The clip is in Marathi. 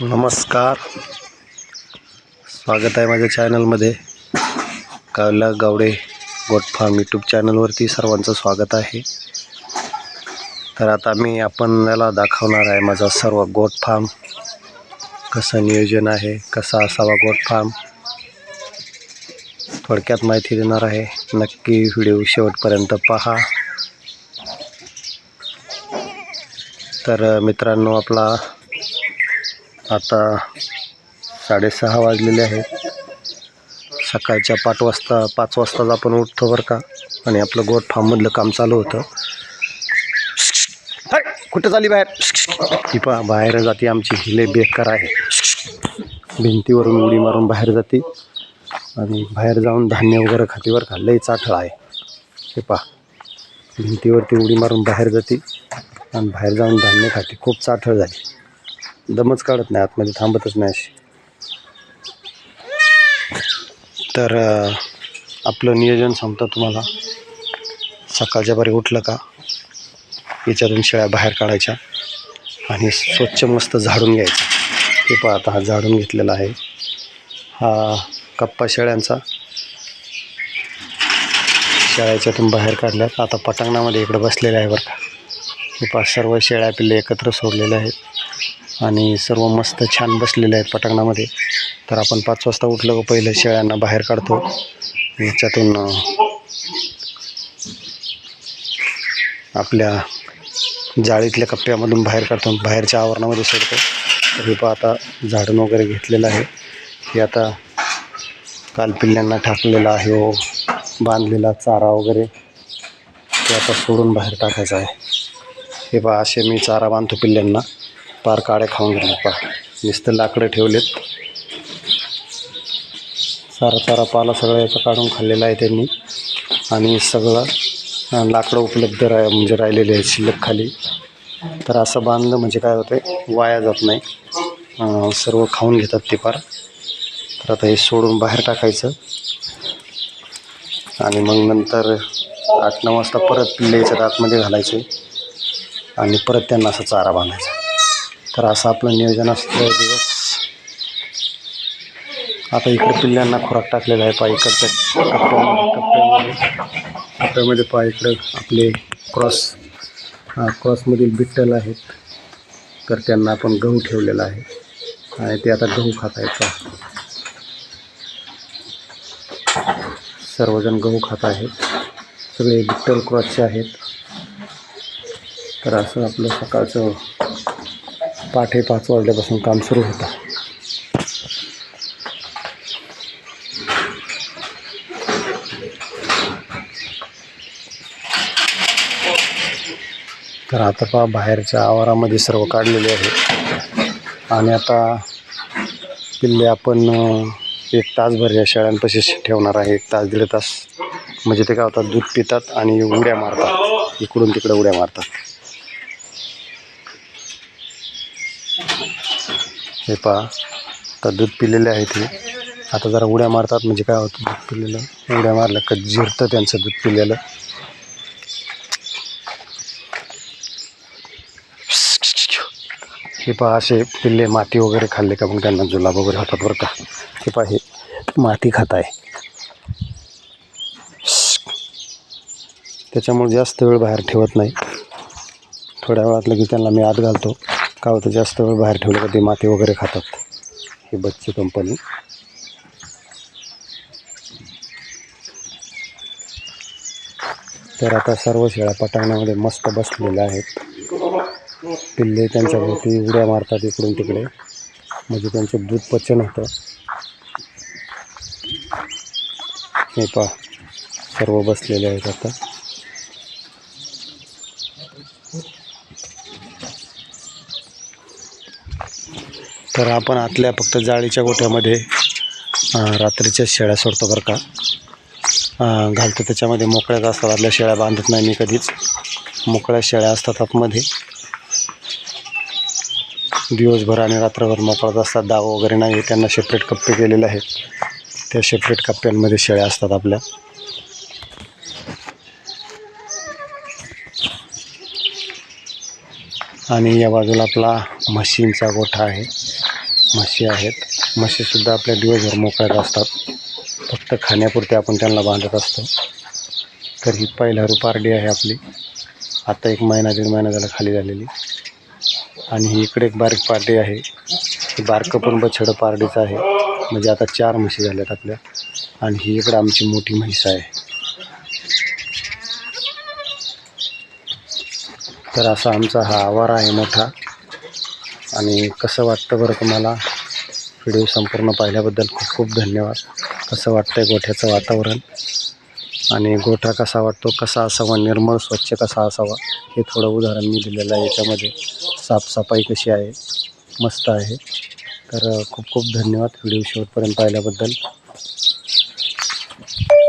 नमस्कार. स्वागत आहे माझ्या चॅनलमध्ये. कावला गावडे गोट फार्म यूट्यूब चॅनलवरती सर्वांचं स्वागत आहे. तर आता मी आपण याला दाखवणार आहे माझा सर्व गोट फार्म. कसं नियोजन आहे कसा असावा गोट फार्म. थोडक्यात माहिती देणार आहे. नक्की व्हिडिओ शेवटपर्यंत पहा. तर मित्रांनो आपला आता साडेसहा वाजलेले आहेत. सकाळच्या पाच वाजता पाच वाजताच आपण उठतो बरं का. आणि आपलं गोट फार्ममधलं काम चालू होतं. कुठं चाली बाहेर? ती पहा बाहेर जाते आमची हिले बेकार आहे. भिंतीवरून उडी मारून बाहेर जाते. आणि बाहेर जाऊन धान्य वगैरे खाते बरं का. लई चाठळ आहे. हे पहा भिंतीवरती उडी मारून बाहेर जाते. आणि बाहेर जाऊन धान्य खाते. खूप चाठळ झाली. दमच काढत नाही आतमध्ये थांबतच नाही अशी. तर आपलं नियोजन सांगतो तुम्हाला. सकाळच्या बरे उठलं का याच्यातून शेळ्या बाहेर काढायच्या आणि स्वच्छ मस्त झाडून घ्यायचं. हे पहा आता हा झाडून घेतलेला आहे. हा कप्पा शेळ्यांचा. शेळ्याच्यातून बाहेर काढल्यात. आता पटांगणामध्ये इकडं बसलेले आहे बरं का. हे पहा सर्व शेळ्या पिल्ले एकत्र सोडलेले आहेत. आणि सर्व मस्त छान बसलेले आहेत पटांगणामध्ये. तर आपण पाच वाजता उठलं का पहिलं शेळ्यांना बाहेर काढतो. याच्यातून आपल्या जाळीतल्या कप्प्यामधून बाहेर काढतो. बाहेरच्या आवरणामध्ये सोडतो. तर हे पहा आता झाडून वगैरे घेतलेलं आहे. हे आता काल पिल्ल्यांना टाकलेला आहे हो. बांधलेला चारा वगैरे. ते आता सोडून बाहेर टाकायचं आहे. हे पहा असे मी चारा बांधतो पिल्ल्यांना. पार काड्या खाऊन गेले पा नुसतं लाकडं ठेवलेत. सारा चारा पाला सगळं याचं काढून खाल्लेला आहे त्यांनी. आणि सगळं लाकडं उपलब्ध राह म्हणजे राहिलेले आहे शिल्लक खाली तर असं बांधलं म्हणजे काय होतं वाया जात नाही. सर्व खाऊन घेतात ते पार. तर आता हे सोडून बाहेर टाकायचं. आणि मग नंतर आठ नऊ वाजता परत पिल्ले आतमध्ये घालायचे. आणि परत त्यांना असा चारा बांधायचा. तर असं आपलं नियोजन असतं दिवस. आता इकडे पिल्ल्यांना खुराक टाकलेला आहे पाय इकडच्या कप्प्यामध्ये. कप्प्यामध्ये कप्प्यामध्ये इकडं आपले क्रॉस क्रॉसमधील बिट्टल आहेत. तर त्यांना आपण गहू ठेवलेला आहे. आणि ते आता गहू खात आहेत सर्वजण गहू खात आहेत. सगळे बिट्टल क्रॉसचे आहेत. तर असं आपलं सकाळचं पाठे पाच वाजल्यापासून काम सुरू होतं. तर आता पहा बाहेरच्या आवारामध्ये सर्व काढलेले आहे. आणि आता पिल्ले आपण एक तासभर या शेळ्यांपाशी ठेवणार आहे. एक तास दीड तास. म्हणजे ते काय होतात दूध पितात आणि उड्या मारतात. इकडून तिकडे उड्या मारतात. हे पहा. आता दूध पिलेले आहे ते आता जरा उड्या मारतात म्हणजे काय होतं दूध पिलेलं? उड्या मारल्या का जिरतं त्यांचं दूध पिलेलं. हे पहा असे पिल्ले माती वगैरे खाल्ले का मग त्यांना जुलाब वगैरे होतात बरं का? हे पहा हे माती खात आहे. त्याच्यामुळे जास्त वेळ बाहेर ठेवत नाही. थोड्या वेळात लगेच त्यांना मी आत घालतो. काय होतं जास्त वेळ बाहेर ठेवलं का ते माती वगैरे खातात. ही बच्ची कंपनी तर आता सर्व शेळ्या पटांगणामध्ये मस्त बसलेल्या आहेत. पिल्ले त्यांच्या भोवती उड्या मारतात इकडून तिकडे. म्हणजे त्यांचं दूध पचन होतं. हे पहा सर्व बसलेले आहेत आता. तर आपण आतल्या फक्त जाळीच्या गोठ्यामध्ये रात्रीच्या शेळ्या सोडतो बरं का. घालतो त्याच्यामध्ये मोकळ्याच असतात आतल्या शेळ्या बांधत नाही मी कधीच. मोकळ्या शेळ्या असतात आतमध्ये. दिवसभर आणि रात्रभर मोकळत असतात दाव वगैरे नाही त्यांना सेपरेट कप्पे केलेले आहेत. त्या सेपरेट कप्प्यांमध्ये शेळ्या असतात आपल्या. आणि या बाजूला आपला म्हशींचा गोठा आहे. म्हशी आहेत. म्हशीसुद्धा आपल्या दिवसभर मोकळ्यात असतात. फक्त खाण्यापुरते आपण त्यांना बांधत असतो. तर ही पहिला पारडी आहे आपली. आता एक महिना दीड महिना झाला खाली झालेली. आणि ही इकडे एक बारीक पारडी आहे. ही बारकं पण बछडं पारडीचं आहे. म्हणजे आता चार म्हशी झाल्यात आपल्या. आणि ही इकडं आमची मोठी म्हैस आहे. तर असा आमचा हा आवार आहे मोठा. आणि कसं वाटतं बरं तुम्हाला? व्हिडिओ संपूर्ण पाहिल्याबद्दल खूप खूप धन्यवाद. कसं वाटतंय गोठ्याचं वातावरण? आणि गोठा कसा वाटतो? कसा असावा? निर्मळ स्वच्छ कसा असावा? हे थोडं उदाहरण मी दिलेलं आहे. याच्यामध्ये साफसफाई कशी आहे? मस्त आहे. तर खूप खूप धन्यवाद. व्हिडिओ शेवटपर्यंत पाहिल्याबद्दल.